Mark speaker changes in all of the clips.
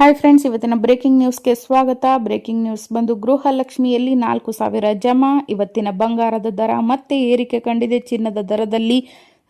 Speaker 1: Hi friends ಇವತ್ತಿನ breaking ನ್ಯೂಸ್ಗೆ ಸ್ವಾಗತ. ಬ್ರೇಕಿಂಗ್ ನ್ಯೂಸ್ ಬಂದು ಗೃಹಲಕ್ಷ್ಮಿಯಲ್ಲಿ ನಾಲ್ಕು ಸಾವಿರ ಜಮಾ, ಇವತ್ತಿನ ಬಂಗಾರದ ದರ ಮತ್ತೆ ಏರಿಕೆ ಕಂಡಿದೆ. ಚಿನ್ನದ ದರದಲ್ಲಿ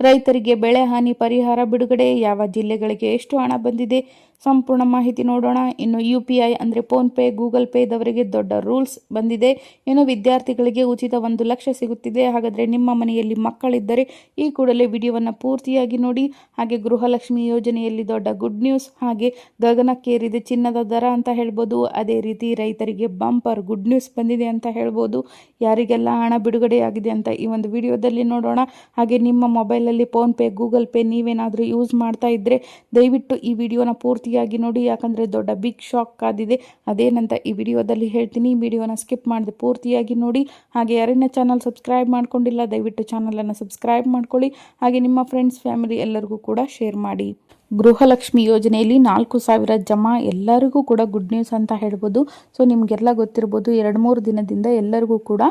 Speaker 1: ರೈತರಿಗೆ ಬೆಳೆ ಹಾನಿ ಪರಿಹಾರ ಬಿಡುಗಡೆ, ಯಾವ ಜಿಲ್ಲೆಗಳಿಗೆ ಎಷ್ಟು ಹಣ ಬಂದಿದೆ ಸಂಪೂರ್ಣ ಮಾಹಿತಿ ನೋಡೋಣ. ಇನ್ನು ಯು ಪಿ ಐ ಅಂದರೆ ಫೋನ್ಪೇ ಗೂಗಲ್ ಪೇದವರಿಗೆ ದೊಡ್ಡ ರೂಲ್ಸ್ ಬಂದಿದೆ. ಇನ್ನು ವಿದ್ಯಾರ್ಥಿಗಳಿಗೆ ಉಚಿತ ಒಂದು ಲಕ್ಷ ಸಿಗುತ್ತಿದೆ. ಹಾಗಾದರೆ ನಿಮ್ಮ ಮನೆಯಲ್ಲಿ ಮಕ್ಕಳಿದ್ದರೆ ಈ ಕೂಡಲೇ ವಿಡಿಯೋವನ್ನು ಪೂರ್ತಿಯಾಗಿ ನೋಡಿ. ಹಾಗೆ ಗೃಹಲಕ್ಷ್ಮಿ ಯೋಜನೆಯಲ್ಲಿ ದೊಡ್ಡ ಗುಡ್ ನ್ಯೂಸ್ ಹಾಗೆ ಗಗನಕ್ಕೇರಿದೆ ಚಿನ್ನದ ದರ ಅಂತ ಹೇಳ್ಬೋದು. ಅದೇ ರೀತಿ ರೈತರಿಗೆ ಬಂಪರ್ ಗುಡ್ ನ್ಯೂಸ್ ಬಂದಿದೆ ಅಂತ ಹೇಳ್ಬೋದು. ಯಾರಿಗೆಲ್ಲ ಹಣ ಬಿಡುಗಡೆಯಾಗಿದೆ ಅಂತ ಈ ಒಂದು ವಿಡಿಯೋದಲ್ಲಿ ನೋಡೋಣ. ಹಾಗೆ ನಿಮ್ಮ ಮೊಬೈಲಲ್ಲಿ ಫೋನ್ಪೇ ಗೂಗಲ್ ಪೇ ನೀವೇನಾದರೂ ಯೂಸ್ ಮಾಡ್ತಾ ಇದ್ದರೆ ದಯವಿಟ್ಟು ಈ ವಿಡಿಯೋನ ಪೂರ್ತಿಯಾಗಿ ನೋಡಿ, ಯಾಕಂದರೆ ದೊಡ್ಡ ಬಿಗ್ ಶಾಕ್ ಆದಿದೆ ಅದೇನಂತ ಈ ವಿಡಿಯೋದಲ್ಲಿ ಹೇಳ್ತೀನಿ. ಈ ವಿಡಿಯೋನ ಸ್ಕಿಪ್ ಮಾಡಿದೆ ಪೂರ್ತಿಯಾಗಿ ನೋಡಿ. ಹಾಗೆ ಯಾರನ್ನ ಚಾನಲ್ ಸಬ್ಸ್ಕ್ರೈಬ್ ಮಾಡ್ಕೊಂಡಿಲ್ಲ, ದಯವಿಟ್ಟು ಚಾನಲನ್ನು ಸಬ್ಸ್ಕ್ರೈಬ್ ಮಾಡ್ಕೊಳ್ಳಿ. ಹಾಗೆ ನಿಮ್ಮ ಫ್ರೆಂಡ್ಸ್ ಫ್ಯಾಮಿಲಿ ಎಲ್ಲರಿಗೂ ಕೂಡ ಶೇರ್ ಮಾಡಿ. ಗೃಹಲಕ್ಷ್ಮಿ ಯೋಜನೆಯಲ್ಲಿ ನಾಲ್ಕು ಸಾವಿರ ಜಮಾ ಎಲ್ಲರಿಗೂ ಕೂಡ ಗುಡ್ ನ್ಯೂಸ್ ಅಂತ ಹೇಳ್ಬೋದು. ಸೊ ನಿಮಗೆಲ್ಲ ಗೊತ್ತಿರ್ಬೋದು ಎರಡು ಮೂರು ದಿನದಿಂದ ಎಲ್ಲರಿಗೂ ಕೂಡ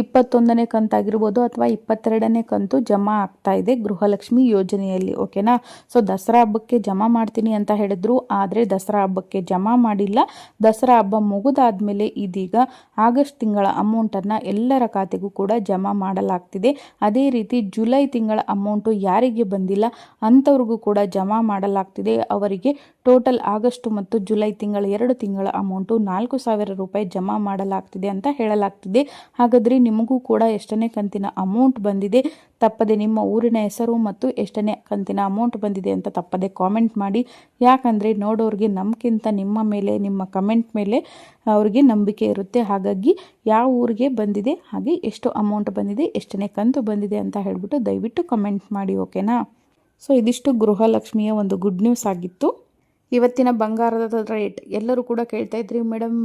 Speaker 1: ಇಪ್ಪತ್ತೊಂದನೇ ಕಂತಾಗಿರ್ಬೋದು ಅಥವಾ ಇಪ್ಪತ್ತೆರಡನೇ ಕಂತು ಜಮಾ ಆಗ್ತಾ ಇದೆ ಗೃಹಲಕ್ಷ್ಮಿ ಯೋಜನೆಯಲ್ಲಿ ಓಕೆನಾ ಸೊ ದಸರಾ ಹಬ್ಬಕ್ಕೆ ಜಮಾ ಮಾಡ್ತೀನಿ ಅಂತ ಹೇಳಿದ್ರು, ಆದರೆ ದಸರಾ ಹಬ್ಬಕ್ಕೆ ಜಮಾ ಮಾಡಿಲ್ಲ. ದಸರಾ ಹಬ್ಬ ಮುಗಿದಾದ್ಮೇಲೆ ಇದೀಗ ಆಗಸ್ಟ್ ತಿಂಗಳ ಅಮೌಂಟನ್ನು ಎಲ್ಲರ ಖಾತೆಗೂ ಕೂಡ ಜಮಾ ಮಾಡಲಾಗ್ತಿದೆ. ಅದೇ ರೀತಿ ಜುಲೈ ತಿಂಗಳ ಅಮೌಂಟು ಯಾರಿಗೆ ಬಂದಿಲ್ಲ, ಅಂಥವ್ರಿಗೂ ಕೂಡ ಜಮಾ ಮಾಡಲಾಗ್ತಿದೆ. ಅವರಿಗೆ ಟೋಟಲ್ ಆಗಸ್ಟ್ ಮತ್ತು ಜುಲೈ ತಿಂಗಳ ಎರಡು ತಿಂಗಳ ಅಮೌಂಟು ನಾಲ್ಕು ಸಾವಿರ ರೂಪಾಯಿ ಜಮಾ ಮಾಡಲಾಗ್ತಿದೆ ಅಂತ ಹೇಳಲಾಗ್ತಿದೆ. ಹಾಗಾದರೆ ನಿಮಗೂ ಕೂಡ ಎಷ್ಟನೇ ಕಂತಿನ ಅಮೌಂಟ್ ಬಂದಿದೆ ತಪ್ಪದೆ ನಿಮ್ಮ ಊರಿನ ಹೆಸರು ಮತ್ತು ಎಷ್ಟನೇ ಕಂತಿನ ಅಮೌಂಟ್ ಬಂದಿದೆ ಅಂತ ತಪ್ಪದೆ ಕಾಮೆಂಟ್ ಮಾಡಿ. ಯಾಕಂದರೆ ನೋಡೋರಿಗೆ ನಮಗಿಂತ ನಿಮ್ಮ ಮೇಲೆ, ನಿಮ್ಮ ಕಮೆಂಟ್ ಮೇಲೆ ಅವರಿಗೆ ನಂಬಿಕೆ ಇರುತ್ತೆ. ಹಾಗಾಗಿ ಯಾವ ಊರಿಗೆ ಬಂದಿದೆ, ಹಾಗೆ ಎಷ್ಟು ಅಮೌಂಟ್ ಬಂದಿದೆ, ಎಷ್ಟನೇ ಕಂತು ಬಂದಿದೆ ಅಂತ ಹೇಳಿಬಿಟ್ಟು ದಯವಿಟ್ಟು ಕಮೆಂಟ್ ಮಾಡಿ, ಓಕೆನಾ? ಸೊ ಇದಿಷ್ಟು ಗೃಹಲಕ್ಷ್ಮಿಯ ಒಂದು ಗುಡ್ ನ್ಯೂಸ್ ಆಗಿತ್ತು. ಇವತ್ತಿನ ಬಂಗಾರದ ರೇಟ್ ಎಲ್ಲರೂ ಕೂಡ ಕೇಳ್ತಾ ಇದ್ರಿ, ಮೇಡಮ್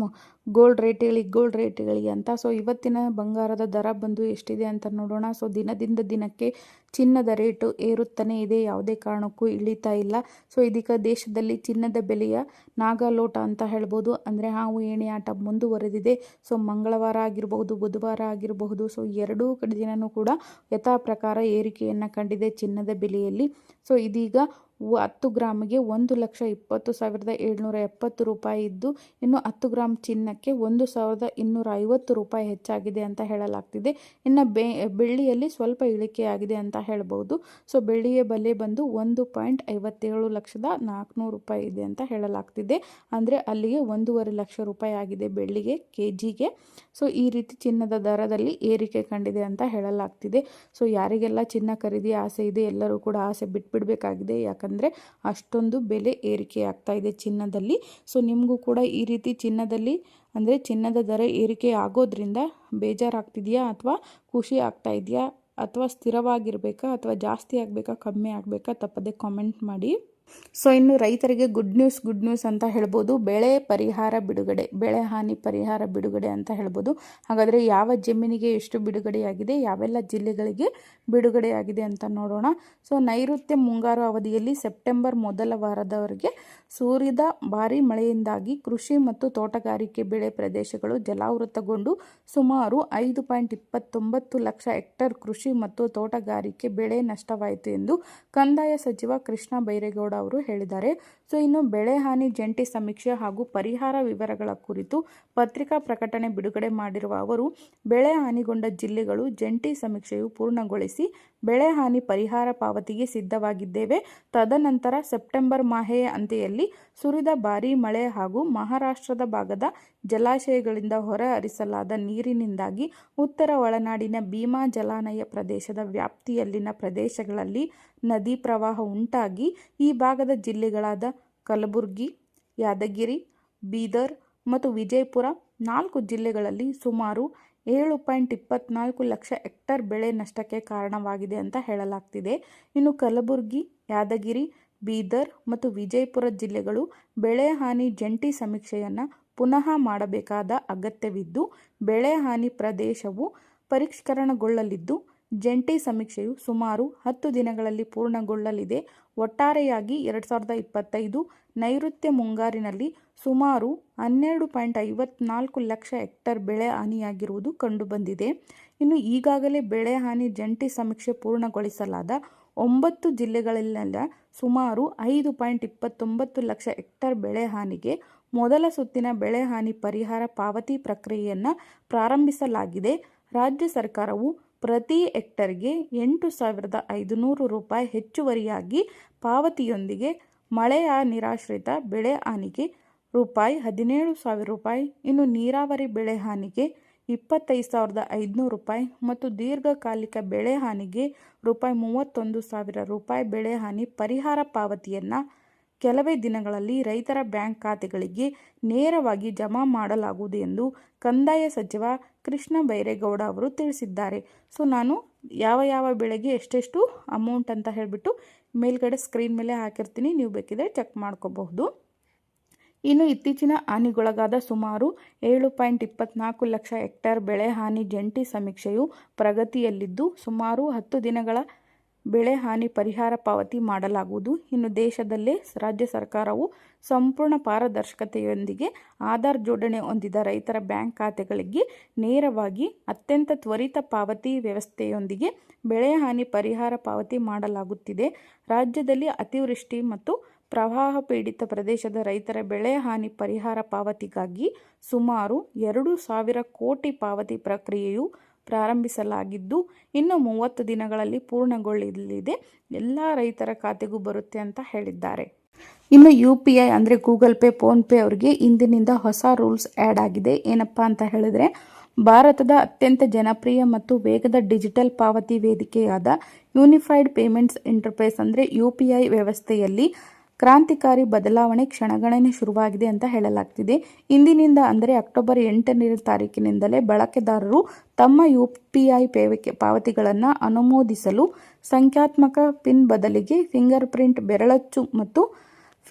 Speaker 1: ಗೋಲ್ಡ್ ರೇಟ್ಗಳಿಗೆ ಗೋಲ್ಡ್ ರೇಟ್ಗಳಿಗೆ ಅಂತ. ಸೊ ಇವತ್ತಿನ ಬಂಗಾರದ ದರ ಬಂದು ಎಷ್ಟಿದೆ ಅಂತ ನೋಡೋಣ. ಸೊ ದಿನದಿಂದ ದಿನಕ್ಕೆ ಚಿನ್ನದ ರೇಟು ಏರುತ್ತಾನೆ. ಇದೆ ಯಾವುದೇ ಕಾರಣಕ್ಕೂ ಇಳಿತಾ ಇಲ್ಲ. ಸೊ ಇದೀಗ ದೇಶದಲ್ಲಿ ಚಿನ್ನದ ಬೆಲೆಯ ನಾಗಾಲೋಟ ಅಂತ ಹೇಳ್ಬೋದು. ಅಂದರೆ ಹಾವು, ಏಣಿ ಆಟ ಮುಂದುವರೆದಿದೆ. ಸೊ ಮಂಗಳವಾರ ಆಗಿರಬಹುದು, ಬುಧವಾರ ಆಗಿರಬಹುದು. ಸೊ ಎರಡೂ ಕಡೆ ದಿನವೂ ಕೂಡ ಯಥಾ ಪ್ರಕಾರ ಏರಿಕೆಯನ್ನು ಕಂಡಿದೆ ಚಿನ್ನದ ಬೆಲೆಯಲ್ಲಿ. ಸೊ ಇದೀಗ ಹತ್ತು ಗ್ರಾಮಿಗೆ ಒಂದು ಲಕ್ಷ ಇಪ್ಪತ್ತು ಸಾವಿರದ ಏಳ್ನೂರ ಎಪ್ಪತ್ತು ರೂಪಾಯಿ ಇದ್ದು, ಇನ್ನು ಹತ್ತು ಗ್ರಾಮ್ ಚಿನ್ನಕ್ಕೆ ಒಂದು ಸಾವಿರದ ಇನ್ನೂರ ಐವತ್ತು ರೂಪಾಯಿ ಹೆಚ್ಚಾಗಿದೆ ಅಂತ ಹೇಳಲಾಗ್ತಿದೆ. ಇನ್ನು ಬೆಳ್ಳಿಯಲ್ಲಿ ಸ್ವಲ್ಪ ಇಳಿಕೆಯಾಗಿದೆ ಅಂತ ಹೇಳ್ಬೋದು. ಸೊ, ಬೆಳ್ಳಿಯ ಬೆಲೆ ಬಂದು ಒಂದು ಪಾಯಿಂಟ್ ಐವತ್ತೇಳು ಲಕ್ಷದ ನಾಲ್ಕುನೂರು ರೂಪಾಯಿ ಇದೆ ಅಂತ ಹೇಳಲಾಗ್ತಿದೆ. ಅಂದರೆ ಅಲ್ಲಿಗೆ ಒಂದೂವರೆ ಲಕ್ಷ ರೂಪಾಯಿ ಆಗಿದೆ ಬೆಳ್ಳಿಗೆ ಕೆ ಜಿಗೆ ಸೊ, ಈ ರೀತಿ ಚಿನ್ನದ ದರದಲ್ಲಿ ಏರಿಕೆ ಕಂಡಿದೆ ಅಂತ ಹೇಳಲಾಗ್ತಿದೆ. ಸೊ, ಯಾರಿಗೆಲ್ಲ ಚಿನ್ನ ಖರೀದಿ ಆಸೆ ಇದೆ ಎಲ್ಲರೂ ಕೂಡ ಆಸೆ ಬಿಟ್ಬಿಡಬೇಕಾಗಿದೆ. ಯಾಕಂದರೆ ಅಷ್ಟೊಂದು ಬೆಲೆ ಏರಿಕೆ ಆಗ್ತಾ ಇದೆ ಚಿನ್ನದಲ್ಲಿ. ಸೊ, ನಿಮಗೂ ಕೂಡ ಈ ರೀತಿ ಚಿನ್ನದಲ್ಲಿ ಅಂದರೆ ಚಿನ್ನದ ದರ ಏರಿಕೆ ಆಗೋದ್ರಿಂದ ಬೇಜಾರಾಗ್ತಿದೆಯಾ ಅಥವಾ ಖುಷಿ ಆಗ್ತಾ ಇದೆಯಾ ಅಥವಾ ಸ್ಥಿರವಾಗಿರಬೇಕಾ ಅಥವಾ ಜಾಸ್ತಿ ಆಗಬೇಕಾ, ಕಮ್ಮಿ ಆಗಬೇಕಾ ತಪ್ಪದೆ ಕಾಮೆಂಟ್ ಮಾಡಿ. ಸೊ ಇನ್ನು ರೈತರಿಗೆ ಗುಡ್ ನ್ಯೂಸ್ ಗುಡ್ ನ್ಯೂಸ್ ಅಂತ ಹೇಳ್ಬೋದು. ಬೆಳೆ ಪರಿಹಾರ ಬಿಡುಗಡೆ, ಬೆಳೆ ಹಾನಿ ಪರಿಹಾರ ಬಿಡುಗಡೆ ಅಂತ ಹೇಳ್ಬೋದು. ಹಾಗಾದರೆ ಯಾವ ಜಮೀನಿಗೆ ಎಷ್ಟು ಬಿಡುಗಡೆಯಾಗಿದೆ, ಯಾವೆಲ್ಲ ಜಿಲ್ಲೆಗಳಿಗೆ ಬಿಡುಗಡೆಯಾಗಿದೆ ಅಂತ ನೋಡೋಣ. ಸೊ ನೈಋತ್ಯ ಮುಂಗಾರು ಅವಧಿಯಲ್ಲಿ ಸೆಪ್ಟೆಂಬರ್ ಮೊದಲ ವಾರದವರೆಗೆ ಸೂರಿದ ಭಾರೀ ಮಳೆಯಿಂದಾಗಿ ಕೃಷಿ ಮತ್ತು ತೋಟಗಾರಿಕೆ ಬೆಳೆ ಪ್ರದೇಶಗಳು ಜಲಾವೃತಗೊಂಡು ಸುಮಾರು ಐದು ಪಾಯಿಂಟ್ ಇಪ್ಪತ್ತೊಂಬತ್ತು ಲಕ್ಷ ಹೆಕ್ಟರ್ ಕೃಷಿ ಮತ್ತು ತೋಟಗಾರಿಕೆ ಬೆಳೆ ನಷ್ಟವಾಯಿತು ಎಂದು ಕಂದಾಯ ಸಚಿವ ಕೃಷ್ಣ ಬೈರೇಗೌಡ ಅವರು ಹೇಳಿದ್ದಾರೆ. ಸೊ ಇನ್ನು ಬೆಳೆ ಹಾನಿ, ಜಂಟಿ ಸಮೀಕ್ಷೆ ಹಾಗೂ ಪರಿಹಾರ ವಿವರಗಳ ಕುರಿತು ಪತ್ರಿಕಾ ಪ್ರಕಟಣೆ ಬಿಡುಗಡೆ ಮಾಡಿರುವ ಅವರು, ಬೆಳೆ ಹಾನಿಗೊಂಡ ಜಿಲ್ಲೆಗಳು ಜಂಟಿ ಸಮೀಕ್ಷೆಯು ಪೂರ್ಣಗೊಳಿಸಿ ಬೆಳೆ ಹಾನಿ ಪರಿಹಾರ ಪಾವತಿಗೆ ಸಿದ್ಧವಾಗಿದ್ದೇವೆ. ತದನಂತರ ಸೆಪ್ಟೆಂಬರ್ ಮಾಹೆಯ ಅಂತ್ಯದಲ್ಲಿ ಸುರಿದ ಭಾರೀ ಮಳೆ ಹಾಗೂ ಮಹಾರಾಷ್ಟ್ರದ ಭಾಗದ ಜಲಾಶಯಗಳಿಂದ ಹೊರ ಹರಿಸಲಾದ ನೀರಿನಿಂದಾಗಿ ಉತ್ತರ ಒಳನಾಡಿನ ಭೀಮಾ ಜಲಾನಯ ಪ್ರದೇಶದ ವ್ಯಾಪ್ತಿಯಲ್ಲಿನ ಪ್ರದೇಶಗಳಲ್ಲಿ ನದಿ ಪ್ರವಾಹ ಉಂಟಾಗಿ ಈ ಭಾಗದ ಜಿಲ್ಲೆಗಳಾದ ಕಲಬುರಗಿ, ಯಾದಗಿರಿ, ಬೀದರ್ ಮತ್ತು ವಿಜಯಪುರ ನಾಲ್ಕು ಜಿಲ್ಲೆಗಳಲ್ಲಿ ಸುಮಾರು ಏಳು ಪಾಯಿಂಟ್ ಇಪ್ಪತ್ನಾಲ್ಕು ಲಕ್ಷ ಹೆಕ್ಟರ್ ಬೆಳೆ ನಷ್ಟಕ್ಕೆ ಕಾರಣವಾಗಿದೆ ಅಂತ ಹೇಳಲಾಗ್ತಿದೆ. ಇನ್ನು ಕಲಬುರಗಿ, ಯಾದಗಿರಿ, ಬೀದರ್ ಮತ್ತು ವಿಜಯಪುರ ಜಿಲ್ಲೆಗಳು ಬೆಳೆ ಹಾನಿ ಜಂಟಿ ಸಮೀಕ್ಷೆಯನ್ನು ಪುನಃ ಮಾಡಬೇಕಾದ ಅಗತ್ಯವಿದ್ದು, ಬೆಳೆ ಹಾನಿ ಪ್ರದೇಶವು ಪರಿಷ್ಕರಣಗೊಳ್ಳಲಿದ್ದು ಜಂಟಿ ಸಮೀಕ್ಷೆಯು ಸುಮಾರು ಹತ್ತು ದಿನಗಳಲ್ಲಿ ಪೂರ್ಣಗೊಳ್ಳಲಿದೆ. ಒಟ್ಟಾರೆಯಾಗಿ ಎರಡು ಸಾವಿರದ ಇಪ್ಪತ್ತೈದು ನೈಋತ್ಯ ಮುಂಗಾರಿನಲ್ಲಿ ಸುಮಾರು ಹನ್ನೆರಡು ಪಾಯಿಂಟ್ ಐವತ್ನಾಲ್ಕು ಲಕ್ಷ ಹೆಕ್ಟರ್ ಬೆಳೆ ಹಾನಿಯಾಗಿರುವುದು ಕಂಡುಬಂದಿದೆ. ಇನ್ನು ಈಗಾಗಲೇ ಬೆಳೆ ಹಾನಿ ಜಂಟಿ ಸಮೀಕ್ಷೆ ಪೂರ್ಣಗೊಳಿಸಲಾದ ಒಂಬತ್ತು ಜಿಲ್ಲೆಗಳಲ್ಲೆಲ್ಲ ಸುಮಾರು ಐದು ಪಾಯಿಂಟ್ ಇಪ್ಪತ್ತೊಂಬತ್ತು ಲಕ್ಷ ಹೆಕ್ಟರ್ ಬೆಳೆ ಹಾನಿಗೆ ಮೊದಲ ಸುತ್ತಿನ ಬೆಳೆ ಹಾನಿ ಪರಿಹಾರ ಪಾವತಿ ಪ್ರಕ್ರಿಯೆಯನ್ನು ಪ್ರಾರಂಭಿಸಲಾಗಿದೆ. ರಾಜ್ಯ ಸರ್ಕಾರವು ಪ್ರತಿ ಹೆಕ್ಟರ್ಗೆ ಎಂಟು ಸಾವಿರದ ಐದುನೂರು ರೂಪಾಯಿ ಹೆಚ್ಚುವರಿಯಾಗಿ ಪಾವತಿಯೊಂದಿಗೆ ಮಳೆಯ ನಿರಾಶ್ರಿತ ಬೆಳೆ ಹಾನಿಗೆ ರೂಪಾಯಿ ಹದಿನೇಳು ಸಾವಿರ ರೂಪಾಯಿ, ಇನ್ನು ನೀರಾವರಿ ಬೆಳೆ ಹಾನಿಗೆ ಇಪ್ಪತ್ತೈದು ಸಾವಿರದ ಐದುನೂರು ರೂಪಾಯಿ ಮತ್ತು ದೀರ್ಘಕಾಲಿಕ ಬೆಳೆ ಹಾನಿಗೆ ರೂಪಾಯಿ ಮೂವತ್ತೊಂದು ಸಾವಿರ ರೂಪಾಯಿ ಬೆಳೆ ಹಾನಿ ಪರಿಹಾರ ಪಾವತಿಯನ್ನು ಕೆಲವೇ ದಿನಗಳಲ್ಲಿ ರೈತರ ಬ್ಯಾಂಕ್ ಖಾತೆಗಳಿಗೆ ನೇರವಾಗಿ ಜಮಾ ಮಾಡಲಾಗುವುದು ಎಂದು ಕಂದಾಯ ಸಚಿವ ಕೃಷ್ಣ ಬೈರೇಗೌಡ ಅವರು ತಿಳಿಸಿದ್ದಾರೆ. ಸೊ, ನಾನು ಯಾವ ಯಾವ ಬೆಳೆಗೆ ಎಷ್ಟೆಷ್ಟು ಅಮೌಂಟ್ ಅಂತ ಹೇಳಿಬಿಟ್ಟು ಮೇಲ್ಗಡೆ ಸ್ಕ್ರೀನ್ ಮೇಲೆ ಹಾಕಿರ್ತೀನಿ. ನೀವು ಬೇಕಿದ್ರೆ ಚೆಕ್ ಮಾಡ್ಕೋಬಹುದು. ಇನ್ನು ಇತ್ತೀಚಿನ ಹಾನಿಗೊಳಗಾದ ಸುಮಾರು ಏಳು ಪಾಯಿಂಟ್ ಇಪ್ಪತ್ನಾಲ್ಕು ಲಕ್ಷ ಹೆಕ್ಟೇರ್ ಬೆಳೆ ಹಾನಿ ಜಂಟಿ ಸಮೀಕ್ಷೆಯು ಪ್ರಗತಿಯಲ್ಲಿದ್ದು ಸುಮಾರು ಹತ್ತು ದಿನಗಳ ಬೆಳೆ ಹಾನಿ ಪರಿಹಾರ ಪಾವತಿ ಮಾಡಲಾಗುವುದು. ಇನ್ನು ದೇಶದಲ್ಲೇ ರಾಜ್ಯ ಸರ್ಕಾರವು ಸಂಪೂರ್ಣ ಪಾರದರ್ಶಕತೆಯೊಂದಿಗೆ ಆಧಾರ್ ಜೋಡಣೆ ಹೊಂದಿದ ರೈತರ ಬ್ಯಾಂಕ್ ಖಾತೆಗಳಿಗೆ ನೇರವಾಗಿ ಅತ್ಯಂತ ತ್ವರಿತ ಪಾವತಿ ವ್ಯವಸ್ಥೆಯೊಂದಿಗೆ ಬೆಳೆ ಹಾನಿ ಪರಿಹಾರ ಪಾವತಿ ಮಾಡಲಾಗುತ್ತಿದೆ. ರಾಜ್ಯದಲ್ಲಿ ಅತಿವೃಷ್ಟಿ ಮತ್ತು ಪ್ರವಾಹ ಪೀಡಿತ ಪ್ರದೇಶದ ರೈತರ ಬೆಳೆ ಹಾನಿ ಪರಿಹಾರ ಪಾವತಿಗಾಗಿ ಸುಮಾರು ಎರಡು ಸಾವಿರ ಕೋಟಿ ಪಾವತಿ ಪ್ರಕ್ರಿಯೆಯು ಪ್ರಾರಂಭಿಸಲಾಗಿದ್ದು ಇನ್ನು ಮೂವತ್ತು ದಿನಗಳಲ್ಲಿ ಪೂರ್ಣಗೊಳ್ಳಲಿದೆ. ಎಲ್ಲ ರೈತರ ಖಾತೆಗೂ ಬರುತ್ತೆ ಅಂತ ಹೇಳಿದ್ದಾರೆ. ಇನ್ನು ಯು ಪಿ ಐ ಅಂದರೆ ಗೂಗಲ್ ಪೇ ಫೋನ್ಪೇ ಅವರಿಗೆ ಇಂದಿನಿಂದ ಹೊಸ ರೂಲ್ಸ್ ಆ್ಯಡ್ ಆಗಿದೆ. ಏನಪ್ಪ ಅಂತ ಹೇಳಿದ್ರೆ, ಭಾರತದ ಅತ್ಯಂತ ಜನಪ್ರಿಯ ಮತ್ತು ವೇಗದ ಡಿಜಿಟಲ್ ಪಾವತಿ ವೇದಿಕೆಯಾದ ಯೂನಿಫೈಡ್ ಪೇಮೆಂಟ್ಸ್ ಇಂಟರ್ಫೇಸ್ ಅಂದರೆ ಯು ಪಿ ಐ ವ್ಯವಸ್ಥೆಯಲ್ಲಿ ಕ್ರಾಂತಿಕಾರಿ ಬದಲಾವಣೆ ಕ್ಷಣಗಣನೆ ಶುರುವಾಗಿದೆ ಅಂತ ಹೇಳಲಾಗ್ತಿದೆ. ಇಂದಿನಿಂದ ಅಂದರೆ ಅಕ್ಟೋಬರ್ ಎಂಟನೇ ತಾರೀಕಿನಿಂದಲೇ ಬಳಕೆದಾರರು ತಮ್ಮ ಯು ಪಿ ಐ ಪಾವತಿಗಳನ್ನು ಅನುಮೋದಿಸಲು ಸಂಖ್ಯಾತ್ಮಕ ಪಿನ್ ಬದಲಿಗೆ ಫಿಂಗರ್ ಪ್ರಿಂಟ್ ಬೆರಳಚ್ಚು ಮತ್ತು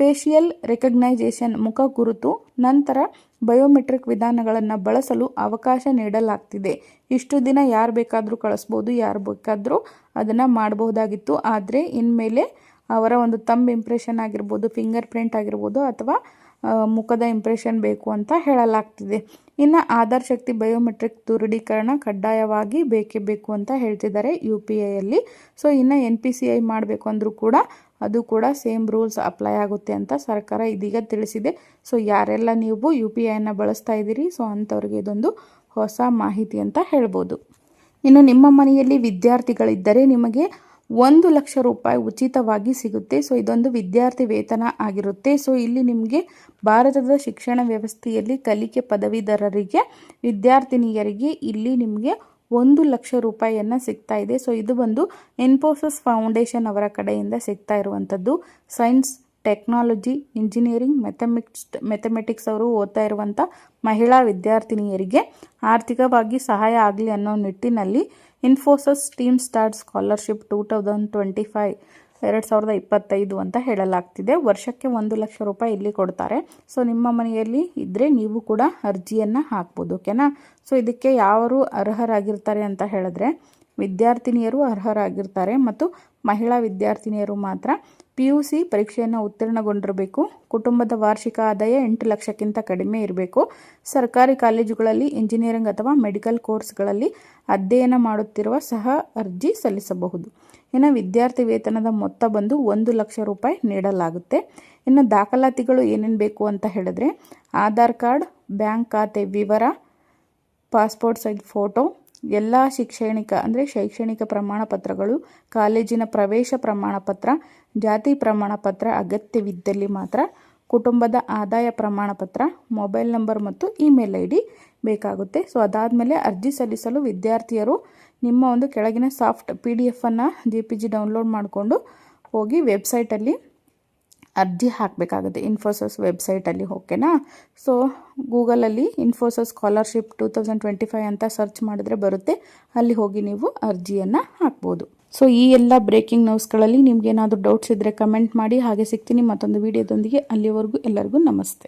Speaker 1: ಫೇಶಿಯಲ್ ರೆಕಗ್ನೈಸೇಷನ್ ಮುಖ ಗುರುತು, ನಂತರ ಬಯೋಮೆಟ್ರಿಕ್ ವಿಧಾನಗಳನ್ನು ಬಳಸಲು ಅವಕಾಶ ನೀಡಲಾಗ್ತಿದೆ. ಇಷ್ಟು ದಿನ ಯಾರು ಬೇಕಾದರೂ ಕಳಿಸ್ಬೋದು, ಯಾರು ಬೇಕಾದರೂ ಅದನ್ನು ಮಾಡಬಹುದಾಗಿತ್ತು. ಆದರೆ ಇನ್ಮೇಲೆ ಅವರ ಒಂದು ತಂಬ್ ಇಂಪ್ರೆಷನ್ ಆಗಿರ್ಬೋದು ಫಿಂಗರ್ ಪ್ರಿಂಟ್ ಆಗಿರ್ಬೋದು ಅಥವಾ ಮುಖದ ಇಂಪ್ರೆಷನ್ ಬೇಕು ಅಂತ ಹೇಳಲಾಗ್ತಿದೆ. ಇನ್ನು ಆಧಾರ್ ಶಕ್ತಿ ಬಯೋಮೆಟ್ರಿಕ್ ದೃಢೀಕರಣ ಕಡ್ಡಾಯವಾಗಿ ಬೇಕೇ ಬೇಕು ಅಂತ ಹೇಳ್ತಿದ್ದಾರೆ ಯು ಪಿ ಐಯಲ್ಲಿ ಸೊ ಇನ್ನು ಎನ್ ಪಿ ಸಿ ಐ ಮಾಡಬೇಕು ಅಂದರೂ ಕೂಡ ಅದು ಕೂಡ ಸೇಮ್ ರೂಲ್ಸ್ ಅಪ್ಲೈ ಆಗುತ್ತೆ ಅಂತ ಸರ್ಕಾರ ಇದೀಗ ತಿಳಿಸಿದೆ. ಸೊ ಯಾರೆಲ್ಲ ನೀವು ಯು ಪಿ ಐನ ಬಳಸ್ತಾ ಇದ್ದೀರಿ ಸೊ ಅಂಥವ್ರಿಗೆ ಇದೊಂದು ಹೊಸ ಮಾಹಿತಿ ಅಂತ ಹೇಳ್ಬೋದು. ಇನ್ನು ನಿಮ್ಮ ಮನೆಯಲ್ಲಿ ವಿದ್ಯಾರ್ಥಿಗಳಿದ್ದರೆ ನಿಮಗೆ ಒಂದು ಲಕ್ಷ ರೂಪಾಯಿ ಉಚಿತವಾಗಿ ಸಿಗುತ್ತೆ. ಸೊ, ಇದೊಂದು ವಿದ್ಯಾರ್ಥಿ ವೇತನ ಆಗಿರುತ್ತೆ. ಸೊ, ಇಲ್ಲಿ ನಿಮಗೆ ಭಾರತದ ಶಿಕ್ಷಣ ವ್ಯವಸ್ಥೆಯಲ್ಲಿ ಕಲಿಕೆ ಪದವೀಧರರಿಗೆ, ವಿದ್ಯಾರ್ಥಿನಿಯರಿಗೆ ಇಲ್ಲಿ ನಿಮಗೆ ಒಂದು ಲಕ್ಷ ರೂಪಾಯಿಯನ್ನು ಸಿಗ್ತಾ ಇದೆ. ಸೊ, ಇದು ಬಂದು ಇನ್ಫೋಸಿಸ್ ಫೌಂಡೇಶನ್ ಅವರ ಕಡೆಯಿಂದ ಸಿಗ್ತಾ ಇರುವಂಥದ್ದು. Science technology engineering mathematics mathematics ಅವರು ಓದ್ತಾ ಇರುವಂಥ ಮಹಿಳಾ ವಿದ್ಯಾರ್ಥಿನಿಯರಿಗೆ ಆರ್ಥಿಕವಾಗಿ ಸಹಾಯ ಆಗಲಿ ಅನ್ನೋ ನಿಟ್ಟಿನಲ್ಲಿ Infosys team start scholarship two thousand twenty five ಎರಡು ಸಾವಿರದ ಇಪ್ಪತ್ತೈದು ಅಂತ ಹೇಳಲಾಗ್ತಿದೆ. ವರ್ಷಕ್ಕೆ ಒಂದು ಲಕ್ಷ ರೂಪಾಯಿ ಇಲ್ಲಿ ಕೊಡ್ತಾರೆ. ಸೊ ನಿಮ್ಮ ಮನೆಯಲ್ಲಿ ಇದ್ದರೆ ನೀವು ಕೂಡ ಅರ್ಜಿಯನ್ನು ಹಾಕ್ಬೋದು ಓಕೆನಾ ಸೊ ಇದಕ್ಕೆ ಯಾರು ಅರ್ಹರಾಗಿರ್ತಾರೆ ಅಂತ ಹೇಳಿದ್ರೆ, ವಿದ್ಯಾರ್ಥಿನಿಯರು ಅರ್ಹರಾಗಿರ್ತಾರೆ ಮತ್ತು ಮಹಿಳಾ ವಿದ್ಯಾರ್ಥಿನಿಯರು ಮಾತ್ರ ಪಿ ಯು ಸಿ ಪರೀಕ್ಷೆಯನ್ನು ಉತ್ತೀರ್ಣಗೊಂಡಿರಬೇಕು. ಕುಟುಂಬದ ವಾರ್ಷಿಕ ಆದಾಯ ಎಂಟು ಲಕ್ಷಕ್ಕಿಂತ ಕಡಿಮೆ ಇರಬೇಕು. ಸರ್ಕಾರಿ ಕಾಲೇಜುಗಳಲ್ಲಿ ಇಂಜಿನಿಯರಿಂಗ್ ಅಥವಾ ಮೆಡಿಕಲ್ ಕೋರ್ಸ್ಗಳಲ್ಲಿ ಅಧ್ಯಯನ ಮಾಡುತ್ತಿರುವ ಸಹ ಅರ್ಜಿ ಸಲ್ಲಿಸಬಹುದು. ಇನ್ನು ವಿದ್ಯಾರ್ಥಿ ವೇತನದ ಮೊತ್ತ ಬಂದು ಒಂದು ಲಕ್ಷ ರೂಪಾಯಿ ನೀಡಲಾಗುತ್ತೆ. ಇನ್ನು ದಾಖಲಾತಿಗಳು ಏನೇನು ಬೇಕು ಅಂತ ಹೇಳಿದ್ರೆ, ಆಧಾರ್ ಕಾರ್ಡ್, ಬ್ಯಾಂಕ್ ಖಾತೆ ವಿವರ, ಪಾಸ್ಪೋರ್ಟ್ ಸೈಜ್ ಫೋಟೋ ಎಲ್ಲ ಶೈಕ್ಷಣಿಕ, ಅಂದರೆ ಶೈಕ್ಷಣಿಕ ಪ್ರಮಾಣ ಪತ್ರಗಳು ಕಾಲೇಜಿನ ಪ್ರವೇಶ ಪ್ರಮಾಣ ಪತ್ರ ಜಾತಿ ಪ್ರಮಾಣ ಪತ್ರ ಅಗತ್ಯವಿದ್ದಲ್ಲಿ ಮಾತ್ರ ಕುಟುಂಬದ ಆದಾಯ ಪ್ರಮಾಣ ಪತ್ರ ಮೊಬೈಲ್ ನಂಬರ್ ಮತ್ತು ಇಮೇಲ್ ಐ ಡಿ ಬೇಕಾಗುತ್ತೆ. ಸೊ ಅದಾದಮೇಲೆ ಅರ್ಜಿ ಸಲ್ಲಿಸಲು ವಿದ್ಯಾರ್ಥಿಯರು ನಿಮ್ಮ ಒಂದು ಕೆಳಗಿನ ಸಾಫ್ಟ್ ಪಿ ಡಿ ಎಫನ್ನು ಜಿ ಪಿ ಜಿ ಡೌನ್ಲೋಡ್ ಮಾಡಿಕೊಂಡು ಹೋಗಿ ವೆಬ್ಸೈಟಲ್ಲಿ ಅರ್ಜಿ ಹಾಕಬೇಕಾಗುತ್ತೆ. ಇನ್ಫೋಸಿಸ್ ವೆಬ್ಸೈಟಲ್ಲಿ ಓಕೆನಾ ಸೊ ಗೂಗಲಲ್ಲಿ Infosys scholarship two thousand twenty five ಅಂತ ಸರ್ಚ್ ಮಾಡಿದ್ರೆ ಬರುತ್ತೆ. ಅಲ್ಲಿ ಹೋಗಿ ನೀವು ಅರ್ಜಿಯನ್ನು ಹಾಕ್ಬೋದು. ಸೊ ಈ ಎಲ್ಲ ಬ್ರೇಕಿಂಗ್ ನ್ಯೂಸ್ಗಳಲ್ಲಿ ನಿಮ್ಗೆ ಏನಾದರೂ ಡೌಟ್ಸ್ ಇದ್ದರೆ ಕಮೆಂಟ್ ಮಾಡಿ. ಹಾಗೆ ಸಿಗ್ತೀನಿ ಮತ್ತೊಂದು ವಿಡಿಯೋದೊಂದಿಗೆ ಅಲ್ಲಿವರೆಗೂ ಎಲ್ಲರಿಗೂ ನಮಸ್ತೆ.